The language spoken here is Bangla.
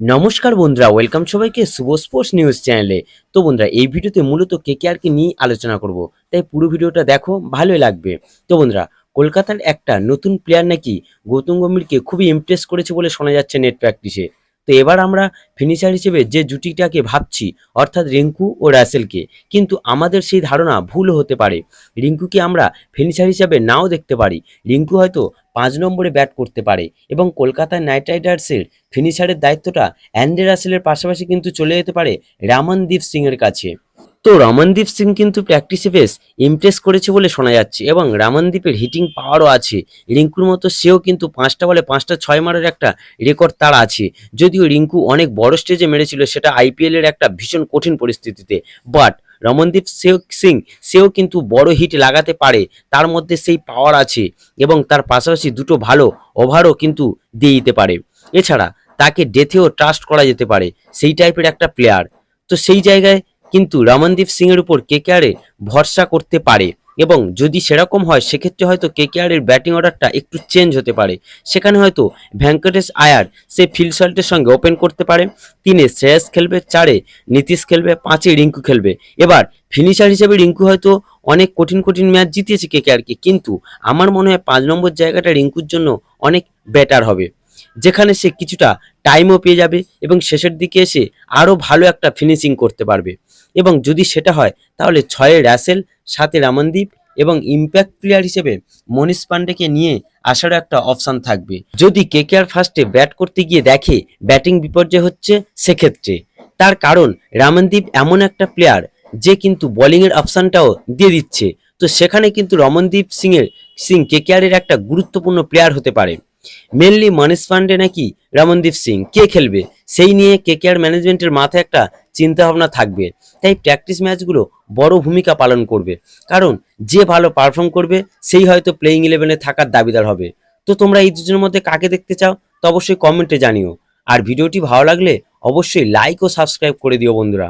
নমস্কার বন্ধুরা ওয়েলকাম সবাইকে শুভ স্পোর্টস নিউজ চ্যানেলে তো বন্ধুরা, এই ভিডিওতে মূলত কে কে আর কে নিয়ে আলোচনা করব, তাই পুরো ভিডিওটা দেখো, ভালোই লাগবে। তো বন্ধুরা, কলকাতার একটা নতুন প্লেয়ার নাকি গৌতম গম্ভীরকে খুবই ইমপ্রেস করেছে বলে শোনা যাচ্ছে নেট প্র্যাকটিসে তো এবার আমরা ফিনিশার হিসেবে যে জুটিটাকে ভাবছি, অর্থাৎ রিঙ্কু ও র্যাসেলকে কিন্তু আমাদের সেই ধারণা ভুল হতে পারে। রিঙ্কুকে আমরা ফিনিশার হিসাবে নাও দেখতে পারি। রিঙ্কু হয়তো পাঁচ নম্বরে ব্যাট করতে পারে এবং কলকাতা নাইট রাইডার্সের ফিনিশারের দায়িত্বটা অ্যান্ডে রাসেলের পাশাপাশি কিন্তু চলে যেতে পারে রামনদীপ সিংয়ের কাছে। তো রমনদীপ সিং কিন্তু প্র্যাকটিসে বেশ ইমপ্রেস করেছে বলে শোনা যাচ্ছে এবং রামনদীপের হিটিং পাওয়ারও আছে। রিঙ্কুর মতো সেও কিন্তু পাঁচটা বলে পাঁচটা ছয় মারার একটা রেকর্ড তার আছে। যদিও রিঙ্কু অনেক বড় স্টেজে মেরেছিল, সেটা আইপিএল এর একটা ভীষণ কঠিন পরিস্থিতিতে। বাট রমনদীপ সিং, সেও কিন্তু বড় হিট লাগাতে পারে, তার মধ্যে সেই পাওয়ার আছে এবং তার পাশাপাশি দুটো ভালো ওভারও কিন্তু দিয়ে দিতে পারে। এছাড়া তাকে ডেথেও ট্রাস্ট করা যেতে পারে, সেই টাইপের একটা প্লেয়ার তো সেই জায়গায় কিন্তু রমনদীপ সিং এর উপর কেকেআরে ভরসা করতে পারে এবং যদি সেরকম হয়, সেক্ষেত্রে হয়তো কেকেআর এর ব্যাটিং অর্ডারটা একটু চেঞ্জ হতে পারে। সেখানে হয়তো ভেঙ্কটেশ আয়ার সে ফিলসল্টের সঙ্গে ওপেন করতে পারে, তিনে শ্রেয়স খেলবে, চারে নীতিশ খেলবে, পাঁচে রিঙ্কু খেলবে। এবার ফিনিশার হিসেবে রিঙ্কু হয়তো অনেক কঠিন কঠিন ম্যাচ জিতিয়েছে কেকেআরকে, কিন্তু আমার মনে হয় পাঁচ নম্বর জায়গাটা রিঙ্কুর জন্য অনেক বেটার হবে। যেখানে সে কিছুটা টাইমও পেয়ে যাবে এবং শেষের দিকে এসে আরও ভালো একটা ফিনিশিং করতে পারবে। এবং যদি সেটা হয়, তাহলে ছয়ে র্যাসেল সাথে রামনদীপ এবং ইম্প্যাক্ট প্লেয়ার হিসেবে মনীষ পান্ডেকে নিয়ে আসারও একটা অপশান থাকবে। যদি কে কেকেআর ফার্স্টে ব্যাট করতে গিয়ে দেখে ব্যাটিং বিপর্যয় হচ্ছে, সেক্ষেত্রে। তার কারণ, রামনদীপ এমন একটা প্লেয়ার যে কিন্তু বোলিংয়ের অপশানটাও দিয়ে দিচ্ছে। তো সেখানে কিন্তু রমনদীপ সিং এর সিং কেকেআরের একটা গুরুত্বপূর্ণ প্লেয়ার হতে পারে। মেনলি মনীষ পান্ডে নাকি রমনদীপ সিং কে খেলবে? সেই নিয়ে কেকেআর ম্যানেজমেন্টের মাথায় একটা চিন্তা ভাবনা থাকবে। তাই প্র্যাকটিস ম্যাচগুলো বড় ভূমিকা পালন করবে। কারণ যে ভালো পারফর্ম করবে, সেই হয়তো প্লেইং ইলেভেনে থাকার দাবিদার হবে। তো তোমরা এই দুজনের মধ্যে কাকে দেখতে চাও, তো অবশ্যই কমেন্টে জানিও। আর ভিডিওটি ভালো লাগলে অবশ্যই লাইক ও সাবস্ক্রাইব করে দিও বন্ধুরা।